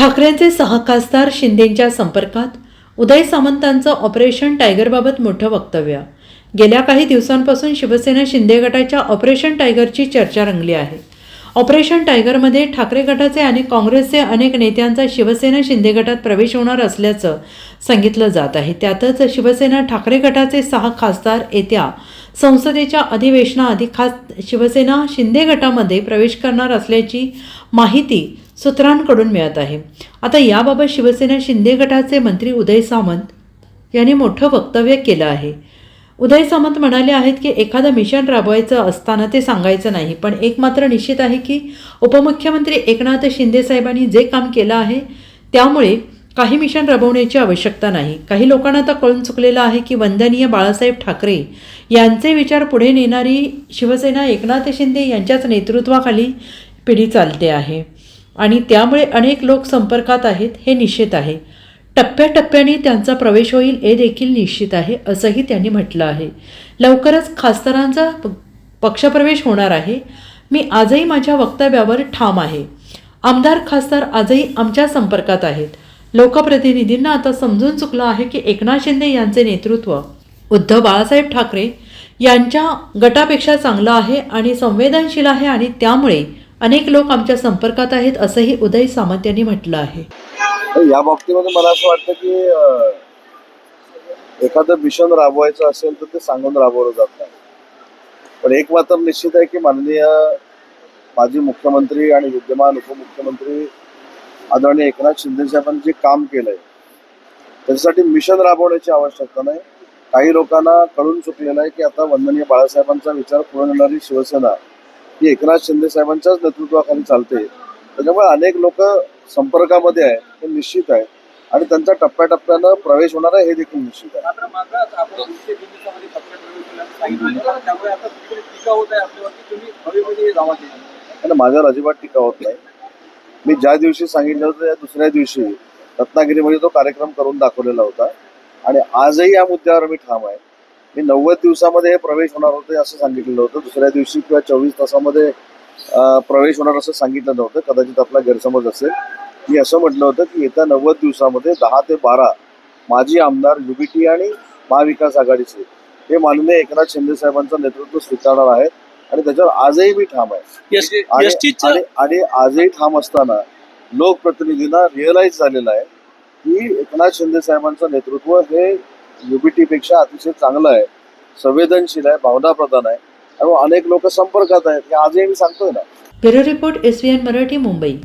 ठाकरेंचे सहा खासदार शिंदेंच्या संपर्कात उदय सामंतांचं ऑपरेशन टायगरबाबत मोठं वक्तव्य. गेल्या काही दिवसांपासून शिवसेना शिंदे गटाच्या ऑपरेशन टायगरची चर्चा रंगली आहे. ऑपरेशन टायगरमध्ये ठाकरे गटाचे आणि काँग्रेसचे अनेक नेत्यांचा शिवसेना शिंदे गटात प्रवेश होणार असल्याचं सांगितलं जात आहे. त्यातच शिवसेना ठाकरे गटाचे सहा खासदार येत्या संसदेच्या अधिवेशनाआधी खास शिवसेना शिंदे गटामध्ये प्रवेश करणार असल्याची माहिती सूत्रांकडून मिळत आहे. आता याबाबत शिवसेना शिंदे गटाचे मंत्री उदय सामंत यांनी मोठं वक्तव्य केलं आहे. उदय सामंत म्हणाले आहेत की एखादं मिशन राबवायचं असताना ते सांगायचं नाही पण एक मात्र निश्चित आहे की उपमुख्यमंत्री एकनाथ शिंदे साहेबांनी जे काम केलं आहे त्यामुळे काही मिशन राबवण्याची आवश्यकता नाही. काही लोकांना आता कळून चुकलेलं आहे की वंदनीय बाळासाहेब ठाकरे यांचे विचार पुढे नेणारी शिवसेना एकनाथ शिंदे यांच्याच नेतृत्वाखाली पिढी चालते आहे. आणि त्यामुळे अनेक लोक संपर्कात आहेत हे निश्चित आहे. टप्प्याटप्प्याने त्यांचा प्रवेश होईल हे देखील निश्चित आहे असंही त्यांनी म्हटलं आहे. लवकरच खासदारांचा प- पक्षप्रवेश होणार आहे. मी आजही माझ्या वक्तव्यावर ठाम आहे. आमदार खासदार आजही आमच्या संपर्कात आहेत. लोकप्रतिनिधींना आता समजून चुकलं आहे की एकनाथ शिंदे यांचे नेतृत्व उद्धव बाळासाहेब ठाकरे यांच्या गटापेक्षा चांगलं आहे आणि संवेदनशील आहे आणि त्यामुळे अनेक लोक आमच्या संपर्कात आहेत असंही उदय सामंत यांनी म्हटलं आहे. तर या बाबतीमध्ये मला असं वाटतं की एखादं मिशन राबवायचं असेल तर ते सांगून राबवलं जात नाही. पण एक मात्र निश्चित आहे की माननीय माजी मुख्यमंत्री आणि विद्यमान उपमुख्यमंत्री आदरणीय एकनाथ शिंदे साहेबांनी जे काम केलंय त्याच्यासाठी मिशन राबवण्याची आवश्यकता नाही. काही लोकांना कळून चुकलेलं आहे की आता वंदनीय बाळासाहेबांचा विचार पुढे नेणारी शिवसेना ही एकनाथ शिंदे साहेबांच्याच नेतृत्वाखाली चालते त्याच्यामुळे अनेक लोक संपर्कामध्ये आहे हे निश्चित आहे. आणि त्यांचा टप्प्याटप्प्यानं प्रवेश होणार आहे हे देखील निश्चित आहे. आणि माझ्यावर अजिबात टीका होत नाही. मी ज्या दिवशी सांगितलं होतं त्या दुसऱ्या दिवशी रत्नागिरीमध्ये तो कार्यक्रम करून दाखवलेला होता. आणि आजही या मुद्द्यावर मी ठाम आहे. मी नव्वद दिवसामध्ये हे प्रवेश होणार होते असं सांगितलेलं होतं. दुसऱ्या दिवशी किंवा चोवीस तासामध्ये प्रवेश होणार असं सांगितलं नव्हतं कदाचित आपला गैरसमज असेल. मी असं म्हटलं होतं की येत्या नव्वद दिवसामध्ये दहा ते बारा माजी आमदार युबीटी आणि महाविकास आघाडीचे हे माननीय एकनाथ शिंदे साहेबांचं नेतृत्व स्वीकारणार आहेत आणि त्याच्यावर आजही मी ठाम आहे. आणि आजही ठाम असताना लोकप्रतिनिधींना रिअलाइज झालेलं आहे की एकनाथ शिंदे साहेबांचं नेतृत्व हे युबीटीपेक्षा अतिशय चांगलं आहे. संवेदनशील आहे भावनाप्रधान आहे. आणि अनेक लोक संपर्कात आहेत. हे आजही मी सांगतोय ना. Bureau report S Marathi Mumbai.